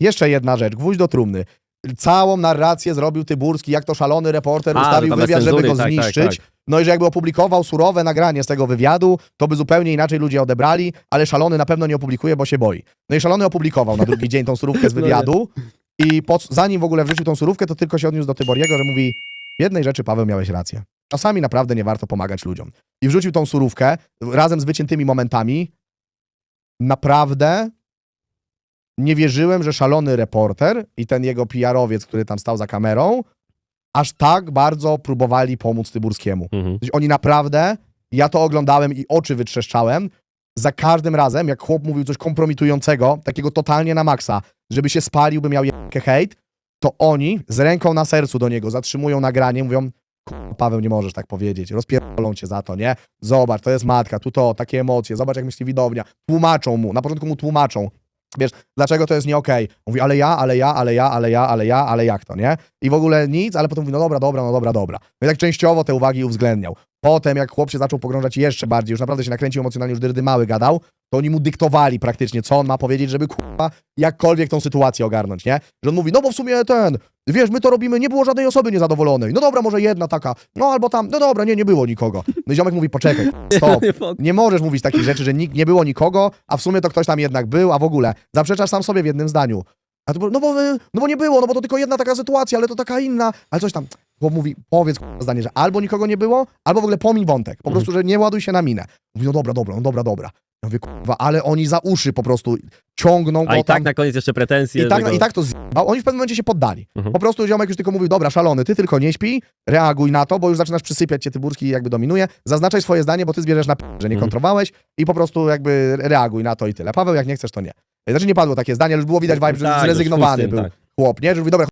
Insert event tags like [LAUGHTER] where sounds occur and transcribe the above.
Jeszcze jedna rzecz, gwóźdź do trumny. Całą narrację zrobił Tyburski, jak to szalony reporter A, ustawił że tam bez wywiad, żeby cenzury, go tak, tak, zniszczyć. tak. No i że jakby opublikował surowe nagranie z tego wywiadu, to by zupełnie inaczej ludzie odebrali, ale szalony na pewno nie opublikuje, bo się boi. No i szalony opublikował na drugi dzień tą surówkę z [LAUGHS] No nie. wywiadu i po, zanim w ogóle wrzucił tą surówkę, to tylko się odniósł do Tyboriego, że mówi w jednej rzeczy, Paweł, miałeś rację. Czasami naprawdę nie warto pomagać ludziom. I wrzucił tą surówkę razem z wyciętymi momentami. Naprawdę nie wierzyłem, że szalony reporter i ten jego PR-owiec, który tam stał za kamerą, aż tak bardzo próbowali pomóc Tyburskiemu. Mhm. Oni naprawdę, ja to oglądałem i oczy wytrzeszczałem, za każdym razem, jak chłop mówił coś kompromitującego, takiego totalnie na maksa, żeby się spalił, by miał jebkę hejt, to oni z ręką na sercu do niego zatrzymują nagranie, mówią "Kurwa, Paweł, nie możesz tak powiedzieć, rozpierdolą cię za to, nie? Zobacz, to jest matka, tu to, takie emocje, zobacz jak myśli widownia. Tłumaczą mu, na początku mu tłumaczą, wiesz, dlaczego to jest nie okej. Mówi, ale ja, ale ja, ale ja, ale ja, ale ja, ale jak to, nie? I w ogóle nic, ale potem mówi, no dobra, dobra, no dobra, dobra. No i tak częściowo te uwagi uwzględniał. Potem, jak chłop się zaczął pogrążać jeszcze bardziej, już naprawdę się nakręcił emocjonalnie, już dyrdy mały gadał, to oni mu dyktowali praktycznie, co on ma powiedzieć, żeby kurwa jakkolwiek tą sytuację ogarnąć, nie? Że on mówi, no bo w sumie ten, wiesz, my to robimy, nie było żadnej osoby niezadowolonej. No dobra, może jedna taka, no albo tam, no dobra, nie, nie było nikogo. No i ziomek mówi, poczekaj, [LAUGHS] stop. Nie możesz mówić takich rzeczy, że nikt, nie było nikogo, a w sumie to ktoś tam jednak był, a w ogóle zaprzeczasz sam sobie w jednym zdaniu. A to, no, bo, no bo nie było, no bo to tylko jedna taka sytuacja, ale to taka inna, ale coś tam. Bo mówi, powiedz zdanie, że albo nikogo nie było, albo w ogóle pomiń wątek. Po prostu, że nie ładuj się na minę. Mówi, no dobra, dobra, no dobra, dobra. Ja mówię, kurwa, ale oni za uszy po prostu ciągną go A i tam. tak na koniec jeszcze pretensje. I tak, że go- I tak to zjebał. Oni w pewnym momencie się poddali. Mhm. Po prostu ziomek już tylko mówił, dobra, szalony, ty tylko nie śpi, reaguj na to, bo już zaczynasz przysypiać cię Tyburski jakby dominuje, zaznaczaj swoje zdanie, bo ty zbierzesz na p- że nie Mhm. kontrowałeś i po prostu jakby reaguj na to i tyle. Paweł, jak nie chcesz, to nie. Znaczy nie padło takie zdanie, ale już było widać vibe, że Tak, już już zrezygnowany był tak. chłop, nie? Że mówi, dobra,